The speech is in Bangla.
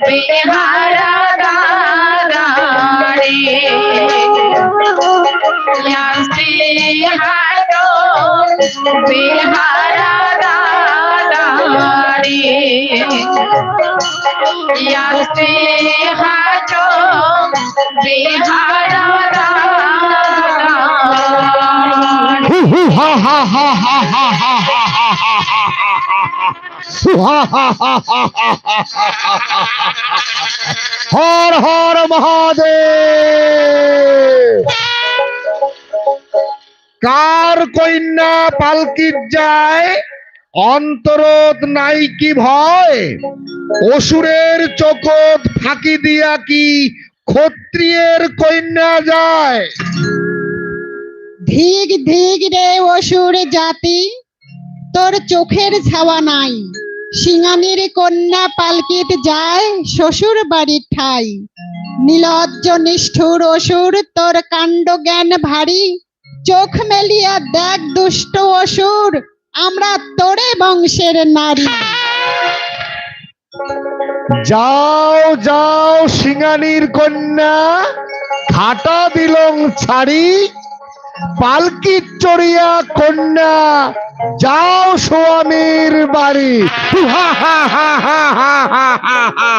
বেহারা দাদা রে বেহারা দাদা রে হাটো বেহারা দাদা হা হা হা হা হা হর হর মহাদেব। কার কন্যা পালকির যায় অন্তরত নাই কি ভয়? অসুরের চোখত ফাঁকি দিয়া কি ক্ষত্রিয়ের কন্যা যায়? ধিক ধিক রে অসুর জাতি, তোর চোখের ছাওয়া নাই। সিঙানির কন্যা পালকিত যায় শ্বশুর বাড়ির ঠাই। নীলজ্জ নিষ্ঠুর অসুর, তোর কাণ্ড জ্ঞান ভারী। চোখ মেলিয়া দেখ দুষ্ট অসুর, আমরা তোরে বংশের নারী। যাও যাও সিঙ্গানির কন্যা খাটা দিলং ছাড়ি। পালকি চড়িয়া কন্যা যাও স্বামীর বাড়ি হা হা হা হা হা হা হা